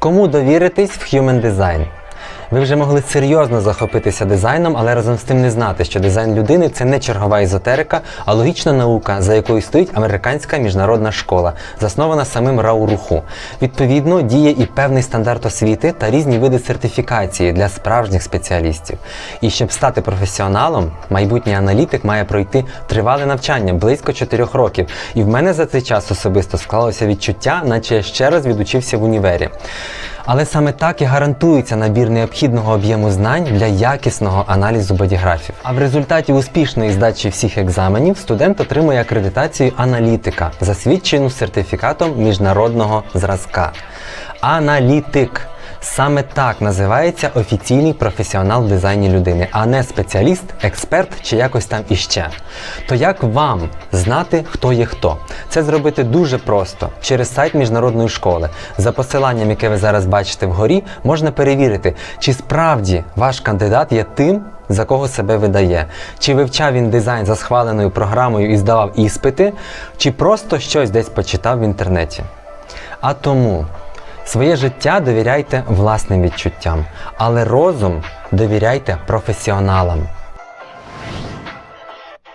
Кому довіритись в Human Design? Ви вже могли серйозно захопитися дизайном, але разом з тим не знати, що дизайн людини це не чергова езотерика, а логічна наука, за якою стоїть американська міжнародна школа, заснована самим Рау Руху. Відповідно, діє і певний стандарт освіти та різні види сертифікації для справжніх спеціалістів. І щоб стати професіоналом, майбутній аналітик має пройти тривале навчання близько 4 років. І в мене за цей час особисто склалося відчуття, наче я ще раз відучився в універі. Але саме так і гарантується набір необхідного об'єму знань для якісного аналізу бодіграфів. А в результаті успішної здачі всіх екзаменів студент отримує акредитацію аналітика, засвідчену сертифікатом міжнародного зразка. Аналітик. Саме так називається офіційний професіонал в дизайні людини, а не спеціаліст, експерт чи якось там іще. То як вам знати, хто є хто? Це зробити дуже просто через сайт міжнародної школи. За посиланням, яке ви зараз бачите вгорі, можна перевірити, чи справді ваш кандидат є тим, за кого себе видає. Чи вивчав він дизайн за схваленою програмою і здавав іспити, чи просто щось десь почитав в інтернеті. А тому своє життя довіряйте власним відчуттям, але розум довіряйте професіоналам.